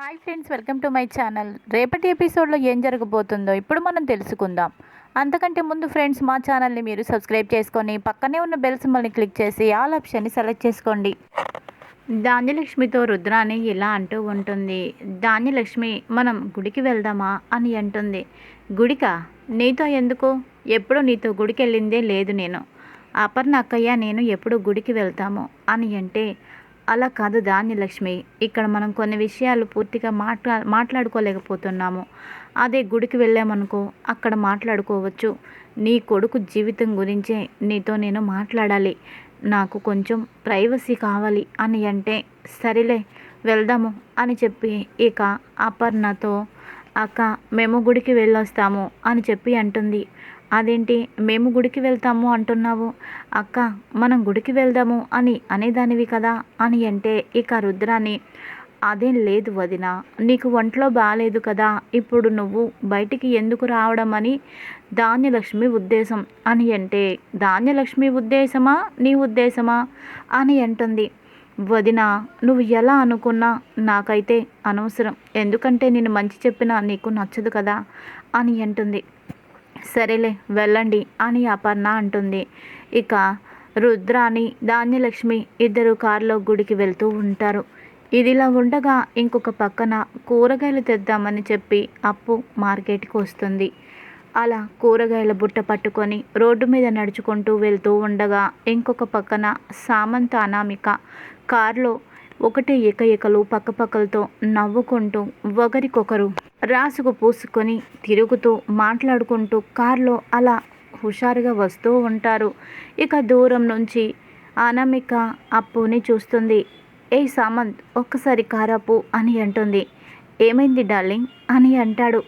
Hi friends welcome to my channel రేపటి ఎపిసోడ్లో ఏం జరగబోతుందో ఇప్పుడు మనం తెలుసుకుందాం. అంతకంటే ముందు ఫ్రెండ్స్ మా ఛానల్ని మీరు సబ్స్క్రైబ్ చేసుకొని పక్కనే ఉన్న బెల్ సింబల్ని క్లిక్ చేసి ఆల్ ఆప్షన్ని సెలెక్ట్ చేసుకోండి. ధాన్యలక్ష్మితో రుద్రాని ఇలా అంటూ ఉంటుంది. ధాన్యలక్ష్మి మనం గుడికి వెళ్దామా అని అంటుంది. గుడిక నీతో ఎందుకు? ఎప్పుడు నీతో గుడికి వెళ్ళిందే లేదు నేను. అపర్ణ అక్కయ్య నేను ఎప్పుడు గుడికి వెళ్తాము అని అంటే అలా కాదు ధాన్యలక్ష్మి. ఇక్కడ మనం కొన్ని విషయాలు పూర్తిగా మాట్లా మాట్లాడుకోలేకపోతున్నాము. అదే గుడికి వెళ్ళామనుకో అక్కడ మాట్లాడుకోవచ్చు. నీ కొడుకు జీవితం గురించే నీతో నేను మాట్లాడాలి. నాకు కొంచెం ప్రైవసీ కావాలి అని అంటే సరేలే వెళ్దాము అని చెప్పి ఇక అపర్ణతో అక్క మేము గుడికి వెళ్ళొస్తాము అని చెప్పి అంటుంది. అదేంటి మేము గుడికి వెళ్తాము అంటున్నావు? అక్క మనం గుడికి వెళ్దాము అని అనేదానివి కదా అని అంటే ఇక రుద్రాని అదేం లేదు వదిన నీకు ఒంట్లో బాగాలేదు కదా ఇప్పుడు నువ్వు బయటికి ఎందుకు రావడం అని ధాన్యలక్ష్మి ఉద్దేశం అని అంటే ధాన్యలక్ష్మి ఉద్దేశమా నీ ఉద్దేశమా? అని అంటుంది. వదిన నువ్వు ఎలా అనుకున్నా నాకైతే అనవసరం ఎందుకంటే నేను మంచి చెప్పినా నీకు నచ్చదు కదా అని అంటుంది. సరేలే వెళ్ళండి అని అపర్ణ అంటుంది. ఇక రుద్రాని ధాన్యలక్ష్మి ఇద్దరు కారులో గుడికి వెళ్తూ ఉంటారు. ఇదిలా ఉండగా ఇంకొక పక్కన కూరగాయలు తెద్దామని చెప్పి అప్పు మార్కెట్కి వస్తుంది. అలా కూరగాయల బుట్ట పట్టుకొని రోడ్డు మీద నడుచుకుంటూ వెళ్తూ ఉండగా ఇంకొక పక్కన సామంత అనామిక కారులో ఒకటే ఎకఎకలు పక్కపక్కలతో నవ్వుకుంటూ ఒకరికొకరు రాసుకు పూసుకొని తిరుగుతూ మాట్లాడుకుంటూ కారులో అలా హుషారుగా వస్తూ ఉంటారు. ఇక దూరం నుంచి అనామిక అప్పుని చూస్తుంది. ఏ సామంత్ ఒక్కసారి కారాపు అని అంటుంది. ఏమైంది డార్లింగ్? అని అంటాడు.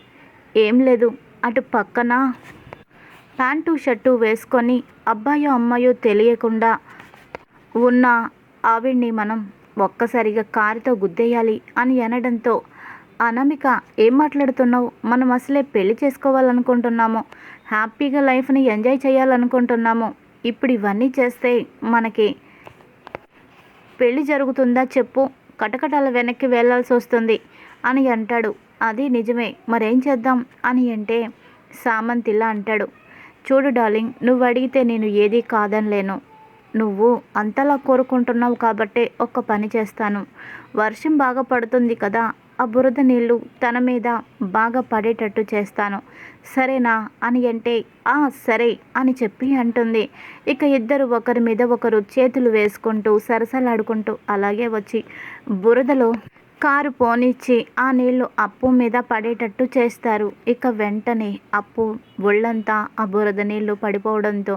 ఏం లేదు అటు పక్కన? ప్యాంటు షర్టు వేసుకొని అబ్బాయో అమ్మాయో తెలియకుండా ఉన్న ఆవిడ్ని మనం ఒక్కసారిగా కారుతో గుద్దేయాలి అని అనడంతో అనామిక ఏం మాట్లాడుతున్నావు? మనం అసలే పెళ్ళి చేసుకోవాలనుకుంటున్నాము. హ్యాపీగా లైఫ్ని ఎంజాయ్ చేయాలనుకుంటున్నాము. ఇప్పుడు ఇవన్నీ చేస్తే మనకి పెళ్ళి జరుగుతుందా చెప్పు. కటకటాల వెనక్కి వెళ్ళాల్సి వస్తుంది అని అంటాడు. అది నిజమే. మరేం చేద్దాం అని అంటే సామంత్ ఇలా అంటాడు. చూడు డార్లింగ్ నువ్వు అడిగితే నేను ఏదీ కాదనలేను. నువ్వు అంతలా కోరుకుంటున్నావు కాబట్టే ఒక్క పని చేస్తాను. వర్షం బాగా పడుతుంది కదా ఆ బురద నీళ్ళు తన మీద బాగా పడేటట్టు చేస్తాను. సరేనా అని అంటే ఆ సరే అని చెప్పి అంటుంది. ఇక ఇద్దరు ఒకరి మీద ఒకరు చేతులు వేసుకుంటూ సరసలాడుకుంటూ అలాగే వచ్చి బురదలో కారు పోనిచ్చి ఆ నీళ్ళు అప్పు మీద పడేటట్టు చేస్తారు. ఇక వెంటనే అప్పు ఒళ్ళంతా ఆ బురద నీళ్ళు పడిపోవడంతో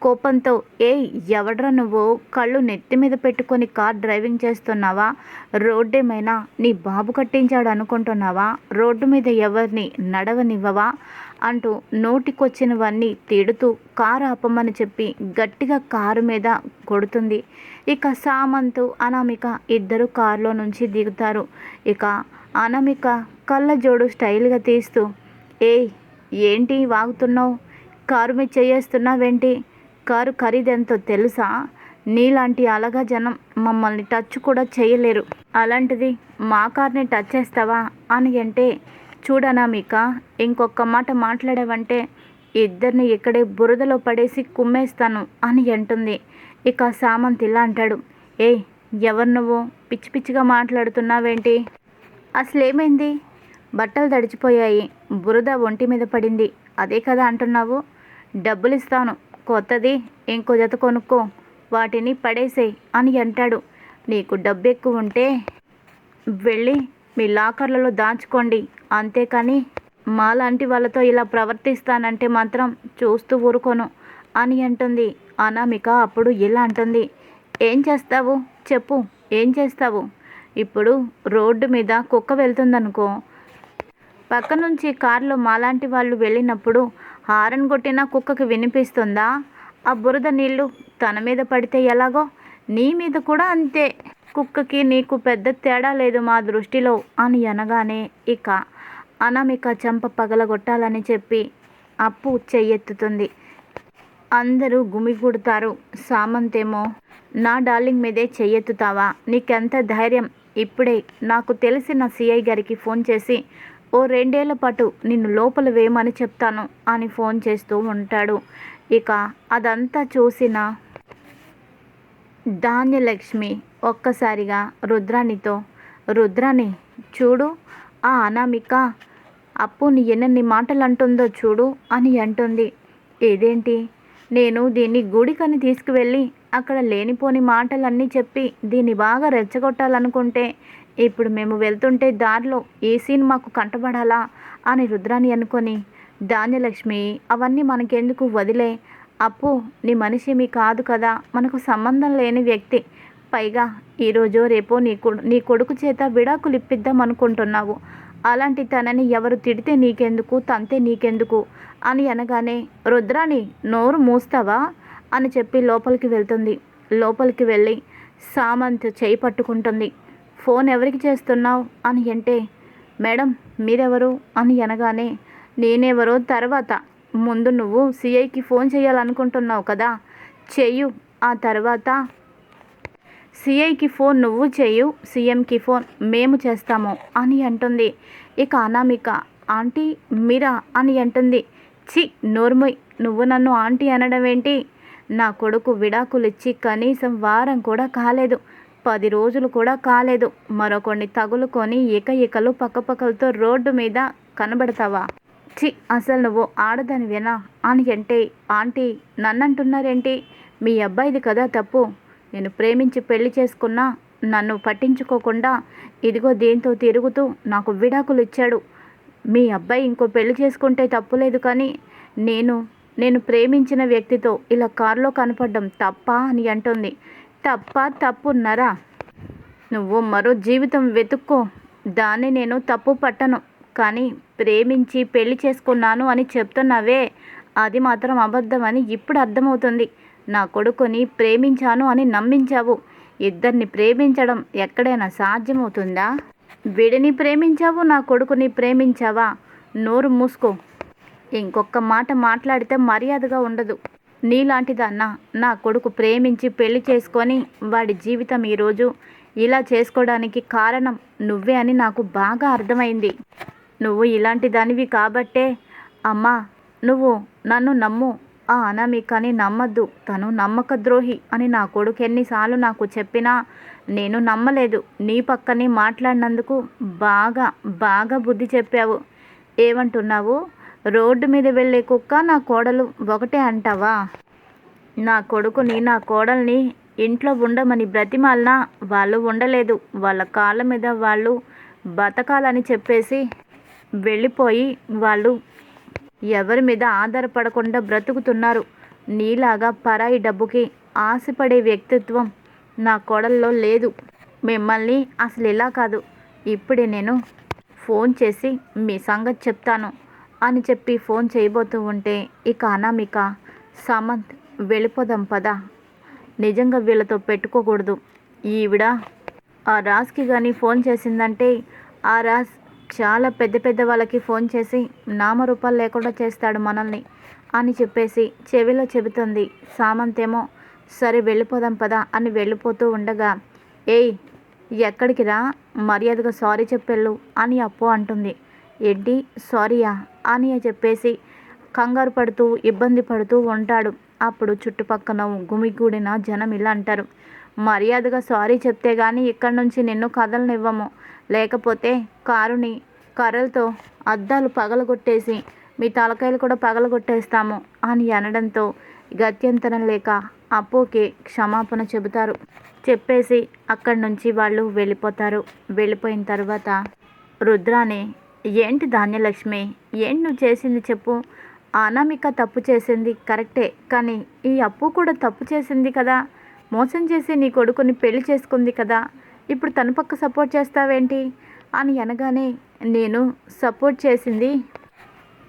కోపంతో ఏ ఎవడ్రా నువ్వు? కళ్ళు నెత్తి మీద పెట్టుకొని కార్ డ్రైవింగ్ చేస్తున్నావా? రోడ్డేమైనా నీ బాబు కట్టించాడు అనుకుంటున్నావా రోడ్డు మీద ఎవరిని నడవనివ్వవా? అంటూ నోటికొచ్చినవన్నీ తిడుతూ కారు ఆపమని చెప్పి గట్టిగా కారు మీద కొడుతుంది. ఇక సామంతు అనామిక ఇద్దరు కారులో నుంచి దిగుతారు. ఇక అనామిక కళ్ళజోడు స్టైల్గా తీస్తూ ఏయ్ ఏంటి వాగుతున్నావు? కారు మీద చేయేస్తున్నావేంటి? కారు ఖరీదెంతో తెలుసా? నీలాంటి అలగా జనం మమ్మల్ని టచ్ కూడా చేయలేరు. అలాంటిది మా కార్ని టచ్ చేస్తావా? అని అంటే చూడనామిక ఇంకొక మాట మాట్లాడావంటే ఇద్దరిని ఇక్కడే బురదలో పడేసి కుమ్మేస్తాను అని అంటుంది. ఇక సామంత్ ఇలా అంటాడు. ఏ ఎవరు నువ్వు? పిచ్చి పిచ్చిగా మాట్లాడుతున్నావేంటి? అసలేమైంది? బట్టలు తడిచిపోయాయి. బురద ఒంటి మీద పడింది. అదే కదా అంటున్నావు? డబ్బులు ఇస్తాను కొత్తది ఇంకో జత కొనుక్కో. వాటిని పడేసేయ్ అని అంటాడు. నీకు డబ్బు ఎక్కువ ఉంటే వెళ్ళి మీ లాకర్లలో దాచుకోండి. అంతేకాని మాలాంటి వాళ్ళతో ఇలా ప్రవర్తిస్తానంటే మాత్రం చూస్తూ ఊరుకోను అని అంటుంది. అనామిక అప్పుడు ఇలా అంటుంది. ఏం చేస్తావు? చెప్పు. ఏం చేస్తావు? ఇప్పుడు రోడ్డు మీద కుక్క వెళ్తుందనుకో. పక్క నుంచి కారులో మాలాంటి వాళ్ళు వెళ్ళినప్పుడు హారన్ కొట్టిన కుక్కకి వినిపిస్తుందా? ఆ బురద నీళ్ళు తన మీద పడితే ఎలాగో? నీ మీద కూడా అంతే. కుక్కకి నీకు పెద్ద తేడా లేదు మా దృష్టిలో అని అనగానే ఇక అనామిక చెంప పగలగొట్టాలని చెప్పి అప్పు చెయ్యెత్తుతుంది. అందరూ గుమిగూడుతారు. సామంతేమో నా డార్లింగ్ మీదే చెయ్యెత్తుతావా? నీకెంత ధైర్యం? ఇప్పుడే నాకు తెలిసిన సిఐ గారికి ఫోన్ చేసి ఓ రెండేళ్ళ పాటు నిన్ను లోపల వేయమని చెప్తాను అని ఫోన్ చేస్తూ ఉంటాడు. ఇక అదంతా చూసిన ధాన్యలక్ష్మి ఒక్కసారిగా రుద్రాణితో రుద్రాణి చూడు ఆ అనామిక అప్పుని ఎన్నెన్ని మాటలు అంటుందో చూడు అని అంటుంది. ఇదేంటి? నేను దీన్ని గుడికని తీసుకువెళ్ళి అక్కడ లేనిపోని మాటలన్నీ చెప్పి దీన్ని బాగా రెచ్చగొట్టాలనుకుంటే ఇప్పుడు మేము వెళ్తుంటే దారిలో ఏ సీన్ మాకు కంటపడాలా? అని రుద్రాని అనుకొని ధాన్యలక్ష్మి అవన్నీ మనకెందుకు వదిలే? అప్పు నీ మనిషి మీ కాదు కదా. మనకు సంబంధం లేని వ్యక్తి. పైగా ఈరోజు రేపో నీ కొడు నీ కొడుకు చేత విడాకులు ఇప్పిద్దాం అనుకుంటున్నావు. అలాంటి తనని ఎవరు తిడితే నీకెందుకు తంతే నీకెందుకు? అని అనగానే రుద్రాని నోరు మూస్తావా? అని చెప్పి లోపలికి వెళ్తుంది. లోపలికి వెళ్ళి సామంత్ చేయి పట్టుకుంటుంది. ఫోన్ ఎవరికి చేస్తున్నావు? అని అంటే మేడం మీరెవరు? అని అనగానే నేనెవరో తర్వాత. ముందు నువ్వు సిఐకి ఫోన్ చేయాలనుకుంటున్నావు కదా చెయ్యు. ఆ తర్వాత సిఐకి ఫోన్ నువ్వు చేయు సీఎంకి ఫోన్ మేము చేస్తాము అని అంటుంది. ఇక అనామిక ఆంటీ మీరా? అని అంటుంది. చి నోర్మొయ్ నువ్వు నన్ను ఆంటీ అనడం ఏంటి నా కొడుకు విడాకులు ఇచ్చి కనీసం వారం కూడా కాలేదు పది రోజులు కూడా కాలేదు. మరొకడిని తగులుకొని ఇక ఇకలు పక్కపక్కలతో రోడ్డు మీద కనబడతావా? చి అసలు నువ్వు ఆడదానివేనా? అని అంటే ఆంటీ నన్నంటున్నారేంటి? మీ అబ్బాయిది కదా తప్పు. నేను ప్రేమించి పెళ్ళి చేసుకున్నా నన్ను పట్టించుకోకుండా ఇదిగో దేంతో తిరుగుతూ నాకు విడాకులు ఇచ్చాడు మీ అబ్బాయి ఇంకో పెళ్ళి చేసుకుంటే తప్పులేదు కానీ నేను నేను ప్రేమించిన వ్యక్తితో ఇలా కారులో కనపడడం తప్ప అని అంటుంది. తప్ప తప్పున్నరా నువ్వు మరో జీవితం వెతుక్కో. దాన్ని నేను తప్పు పట్టను. కానీ ప్రేమించి పెళ్ళి చేసుకున్నాను అని చెప్తున్నావే. అది మాత్రం అబద్ధమని ఇప్పుడు అర్థమవుతుంది. నా కొడుకుని ప్రేమించాను అని నమ్మించావు. ఇద్దరిని ప్రేమించడం ఎక్కడైనా సాధ్యమవుతుందా? వీడిని ప్రేమించావు నా కొడుకుని ప్రేమించావా? నోరు మూసుకో. ఇంకొక మాట మాట్లాడితే మర్యాదగా ఉండదు. నీలాంటిదన్నా నా కొడుకు ప్రేమించి పెళ్ళి చేసుకొని వాడి జీవితం ఈరోజు ఇలా చేసుకోవడానికి కారణం నువ్వే అని నాకు బాగా అర్థమైంది. నువ్వు ఇలాంటి దానివి కాబట్టే అమ్మా నువ్వు నన్ను నమ్ము. ఆ అనామికని నమ్మద్దు. తను నమ్మక ద్రోహి అని నా కొడుకు ఎన్నిసార్లు నాకు చెప్పినా నేను నమ్మలేదు. నీ పక్కనే మాట్లాడినందుకు బాగా బాగా బుద్ధి చెప్పావు. ఏమంటున్నావు? రోడ్డు మీద వెళ్ళే కుక్క నా కోడలు ఒకటే అంటావా? నా కొడుకుని నా కోడల్ని ఇంట్లో ఉండమని బ్రతిమాలినా వాళ్ళు ఉండలేదు. వాళ్ళ కాళ్ళ మీద వాళ్ళు బతకాలని చెప్పేసి వెళ్ళిపోయి వాళ్ళు ఎవరి మీద ఆధారపడకుండా బ్రతుకుతున్నారు. నీలాగా పరాయి డబ్బుకి ఆశపడే వ్యక్తిత్వం నా కోడల్లో లేదు. మిమ్మల్ని అసలు ఇలా కాదు. ఇప్పుడే నేను ఫోన్ చేసి మీ సంగతి చెప్తాను అని చెప్పి ఫోన్ చేయబోతూ ఉంటే ఇక అనామిక సమంత్ వెళ్ళిపోదాం పదా. నిజంగా వీళ్ళతో పెట్టుకోకూడదు. ఈవిడ ఆ రాజ్కి కానీ ఫోన్ చేసిందంటే ఆ రాజ్ చాలా పెద్ద పెద్ద వాళ్ళకి ఫోన్ చేసి నామరూపాలు లేకుండా చేస్తాడు మనల్ని అని చెప్పేసి చెవిలో చెబుతుంది. సామంతేమో సరే వెళ్ళిపోదాం పదా అని వెళ్ళిపోతూ ఉండగా ఏయ్ ఎక్కడికి రా? మర్యాదగా సారీ చెప్పెళ్ళు అని అప్పు అంటుంది. ఏంటి? సారీయా? అని చెప్పేసి కంగారు పడుతూ ఇబ్బంది పడుతూ ఉంటాడు. అప్పుడు చుట్టుపక్కన గుమిగూడిన జనం ఇలా అంటారు. మర్యాదగా సారీ చెప్తే కానీ ఇక్కడి నుంచి నిన్ను కదలనివ్వము. లేకపోతే కారుని కర్రలతో అద్దాలు పగలగొట్టేసి మీ తలకాయలు కూడా పగలగొట్టేస్తాము అని అనడంతో గత్యంతరం లేక అప్పుకి క్షమాపణ చెబుతారు. చెప్పేసి అక్కడి నుంచి వాళ్ళు వెళ్ళిపోతారు. వెళ్ళిపోయిన తర్వాత రుద్రాని ఏంటి ధాన్యలక్ష్మి ఏంటి నువ్వు చేసింది చెప్పు. అనామిక తప్పు చేసింది కరెక్టే కానీ ఈ అప్పు కూడా తప్పు చేసింది కదా. మోసం చేసి నీ కొడుకుని పెళ్ళి చేసుకుంది కదా. ఇప్పుడు తన పక్క సపోర్ట్ చేస్తావేంటి? అని అనగానే నేను సపోర్ట్ చేసింది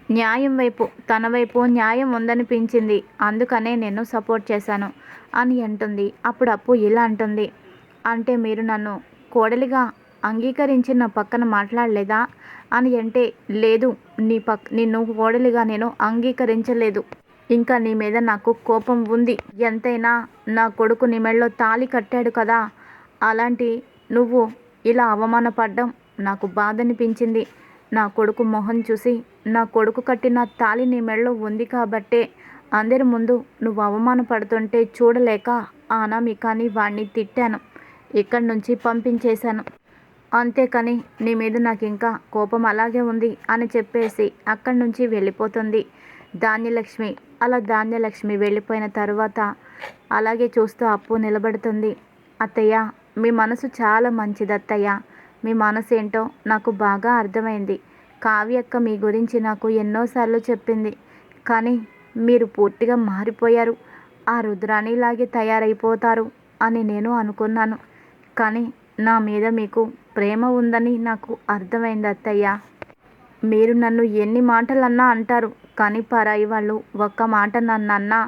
న్యాయం వైపు తన వైపు న్యాయం ఉందనిపించింది. అందుకనే నేను సపోర్ట్ చేశాను అని అంటుంది. అప్పుడు అప్పు ఇలా అంటుంది. అంటే మీరు నన్ను కోడలిగా అంగీకరించి నా పక్కన మాట్లాడలేదా? అని అంటే లేదు నీ పక్ నిన్ను కోడలిగా నేను అంగీకరించలేదు. ఇంకా నీ మీద నాకు కోపం ఉంది. ఎంతైనా నా కొడుకు నీ మెడలో తాళి కట్టాడు కదా? అలాంటి నువ్వు ఇలా అవమానపడ్డం నాకు బాధ అనిపించింది నా కొడుకు మొహం చూసి నా కొడుకు కట్టిన తాళి నీ మెడలో ఉంది కాబట్టే అందరి ముందు నువ్వు అవమానపడుతుంటే చూడలేక ఆనామికాని వాణ్ణి తిట్టాను. ఇక్కడి నుంచి పంపించేశాను. అంతేకాని నీ మీద నాకు ఇంకా కోపం అలాగే ఉంది అని చెప్పేసి అక్కడి నుంచి వెళ్ళిపోతుంది. ధాన్యలక్ష్మి అలా ధాన్యలక్ష్మి వెళ్ళిపోయిన తర్వాత అలాగే చూస్తూ అప్పు నిలబడుతుంది. అత్తయ్య మీ మనసు చాలా మంచిది అత్తయ్య మీ మనసు ఏంటో నాకు బాగా అర్థమైంది. కావ్యక్క మీ గురించి నాకు ఎన్నోసార్లు చెప్పింది. కానీ మీరు పూర్తిగా మారిపోయారు. ఆ రుద్రాణిలాగే తయారైపోతారు అని నేను అనుకున్నాను. కానీ నా మీద మీకు ప్రేమ ఉందని నాకు అర్థమైంది అత్తయ్య. మీరు నన్ను ఎన్ని మాటలన్నా అంటారు. కానీ పరాయి వాళ్ళు ఒక్క మాట నన్ను అన్నా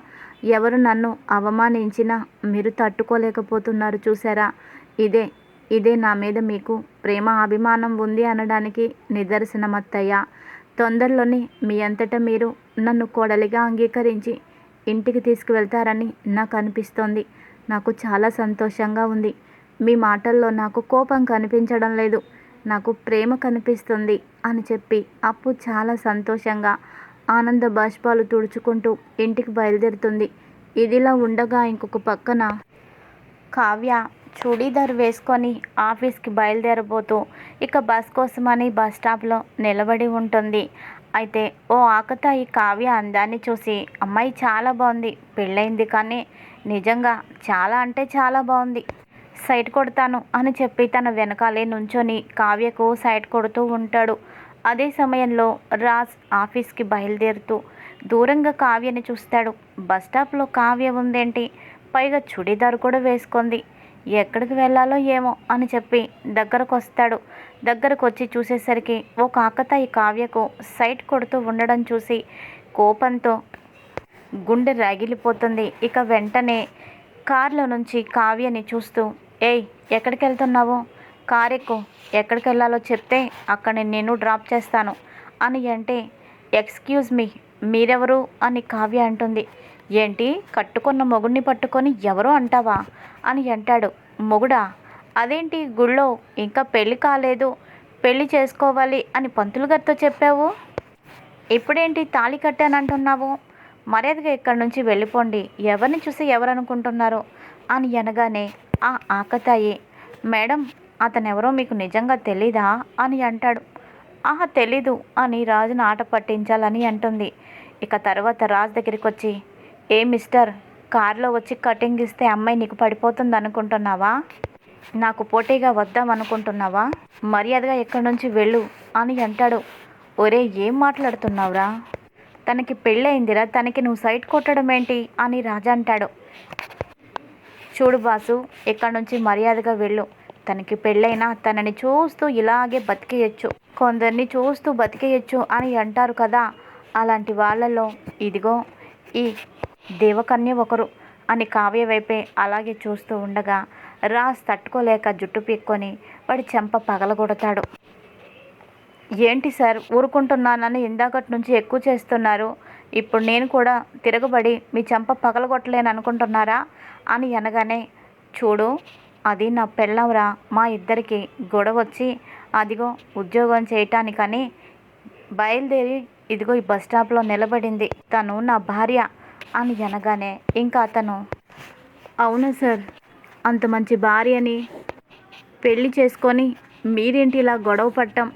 ఎవరు నన్ను అవమానించినా మీరు తట్టుకోలేకపోతున్నారు చూసారా. ఇదే ఇదే నా మీద మీకు ప్రేమ అభిమానం ఉంది అనడానికి నిదర్శనమత్తయ్య. తొందరలోనే మీ అంతటా మీరు నన్ను కోడలిగా అంగీకరించి ఇంటికి తీసుకువెళ్తారని నాకు అనిపిస్తోంది. నాకు చాలా సంతోషంగా ఉంది. మీ మాటల్లో నాకు కోపం కనిపించడం లేదు. నాకు ప్రేమ కనిపిస్తుంది అని చెప్పి అప్పు చాలా సంతోషంగా ఆనంద బాష్పాలు తుడుచుకుంటూ ఇంటికి బయలుదేరుతుంది. ఇదిలా ఉండగా ఇంకొక పక్కన కావ్య చూడీదార్ వేసుకొని ఆఫీస్కి బయలుదేరబోతూ ఇక బస్ కోసమని బస్ స్టాప్లో నిలబడి ఉంటుంది. అయితే ఓ ఆకతాయి కావ్య అందాన్ని చూసి అమ్మాయి చాలా బాగుంది పెళ్ళైంది కానీ నిజంగా చాలా అంటే చాలా బాగుంది సైట్ కొడతాను అని చెప్పి తన వెనకాలే నుంచొని కావ్యకు సైట్ కొడుతూ ఉంటాడు. అదే సమయంలో రాజ్ ఆఫీస్కి బయలుదేరుతూ దూరంగా కావ్యని చూస్తాడు. బస్ స్టాప్లో కావ్య ఉందేంటి? పైగా చుడీదార్ కూడా వేసుకుంది. ఎక్కడికి వెళ్ళాలో ఏమో అని చెప్పి దగ్గరకు వస్తాడు దగ్గరకు వచ్చి చూసేసరికి ఓ కాకతాయి కావ్యకు సైట్ కొడుతూ ఉండడం చూసి కోపంతో గుండె రగిలిపోతుంది. ఇక వెంటనే కారులో నుంచి కావ్యని చూస్తూ ఏయ్ ఎక్కడికి వెళ్తున్నావు కార్ ఎక్కు ఎక్కడికి వెళ్ళాలో చెప్తే అక్కడ నేను డ్రాప్ చేస్తాను అని అంటే ఎక్స్క్యూజ్ మీ మీరెవరు? అని కావ్య అంటుంది. ఏంటి? కట్టుకున్న మొగుడిని పట్టుకొని ఎవరు అంటావా? అని అంటాడు. మొగుడా అదేంటి గుళ్ళో ఇంకా పెళ్ళి కాలేదు పెళ్ళి చేసుకోవాలి అని పంతులు గారితో చెప్పావు? ఇప్పుడేంటి తాళి కట్టానంటున్నావు? మర్యాదగా ఇక్కడి నుంచి వెళ్ళిపోండి. ఎవరిని చూసి ఎవరనుకుంటున్నారు? అని అనగానే ఆ ఆకతాయి. మేడం అతనెవరో మీకు నిజంగా తెలీదా? అని అంటాడు. ఆహా తెలీదు. అని రాజును ఆట పట్టించాలని అంటుంది. ఇక తర్వాత రాజు దగ్గరికి వచ్చి ఏ మిస్టర్ కారులో వచ్చి కటింగ్ ఇస్తే అమ్మాయి నీకు పడిపోతుంది అనుకుంటున్నావా నాకు పోటీగా వద్దాం అనుకుంటున్నావా మర్యాదగా ఇక్కడి నుంచి వెళ్ళు అని అంటాడు. ఒరే ఏం మాట్లాడుతున్నావురా? తనకి పెళ్ళయిందిరా తనకి నువ్వు సైట్ కొట్టడం ఏంటి అని రాజా అంటాడు. చూడు బాసు ఇక్కడ నుంచి మర్యాదగా వెళ్ళు. తనకి పెళ్ళైనా తనని చూస్తూ ఇలాగే బతికేయచ్చు. కొందరిని చూస్తూ బతికేయచ్చు అని అంటారు కదా అలాంటి వాళ్ళలో ఇదిగో ఈ దేవకన్య ఒకరు అని కావ్య వైపే అలాగే చూస్తూ ఉండగా రాజ్ తట్టుకోలేక జుట్టు పీక్కొని వాడి చెంప పగలగొడతాడు. ఏంటి సార్ ఊరుకుంటున్నానని ఇందాకటి నుంచి ఎక్కువ చేస్తున్నారు. ఇప్పుడు నేను కూడా తిరగబడి మీ చెంప పగలగొట్టలేను అనుకుంటున్నారా? అని అనగానే చూడు అది నా పెళ్ళవరా. మా ఇద్దరికి గొడవ వచ్చి అదిగో ఉద్యోగం చేయటానికని బయలుదేరి ఇదిగో ఈ బస్ స్టాప్లో నిలబడింది. తను నా భార్య. అని అనగానే ఇంకా అతను అవునా సార్ అంత మంచి భార్యని పెళ్ళి చేసుకొని మీరేంటి ఇలా గొడవ పట్టడం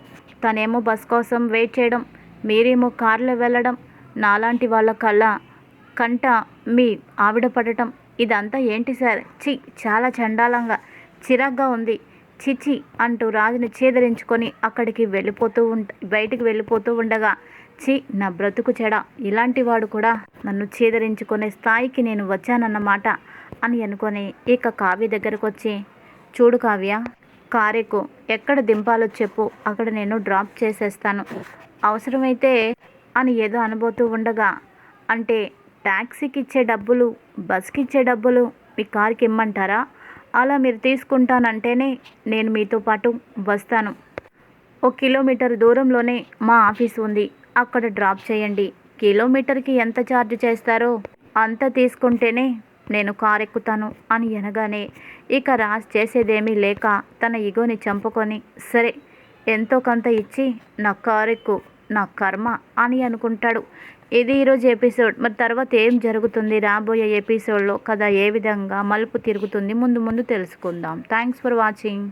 తనేమో బస్ కోసం వెయిట్ చేయడం మీరేమో కార్లో వెళ్ళడం నాలాంటి వాళ్ళ కళ్ళ కంట మీ ఆవిడ పడటం. ఇదంతా ఏంటి సార్? చి చాలా చండాలంగా చిరాగ్గా ఉంది. చిచి అంటూ రాజుని చేదరించుకొని అక్కడికి వెళ్ళిపోతూ ఉంట బయటికి వెళ్ళిపోతూ ఉండగా చి నా బ్రతుకు చెడ. ఇలాంటి వాడు కూడా నన్ను చేదరించుకునే స్థాయికి నేను వచ్చానన్నమాట అని అనుకొని ఇక కావ్య దగ్గరకు వచ్చి చూడు కావ్య కారెకు ఎక్కడ దింపాలో చెప్పు. అక్కడ నేను డ్రాప్ చేసేస్తాను. అవసరమైతే అని ఏదో అనబోతూ ఉండగా అంటే ట్యాక్సీకి ఇచ్చే డబ్బులు బస్కి ఇచ్చే డబ్బులు మీ కార్కి ఇమ్మంటారా? అలా మీరు తీసుకుంటానంటేనే నేను మీతో పాటు వస్తాను. ఒక కిలోమీటర్ దూరంలోనే మా ఆఫీస్ ఉంది. అక్కడ డ్రాప్ చేయండి. కిలోమీటర్కి ఎంత ఛార్జ్ చేస్తారో అంత తీసుకుంటేనే నేను కారు ఎక్కుతాను అని అనగానే ఇక రాజ్ చేసేదేమీ లేక తన ఇగోని చంపుకొని సరే ఎంతో కొంత ఇచ్చి నా కారు ఎక్కు నా కర్మ అని అనుకుంటాడు. ఇది ఈరోజు ఎపిసోడ్. మరి తర్వాత ఏం జరుగుతుంది? రాబోయే ఎపిసోడ్లో కథ ఏ విధంగా మలుపు తిరుగుతుంది? ముందు ముందు తెలుసుకుందాం. Thanks for watching.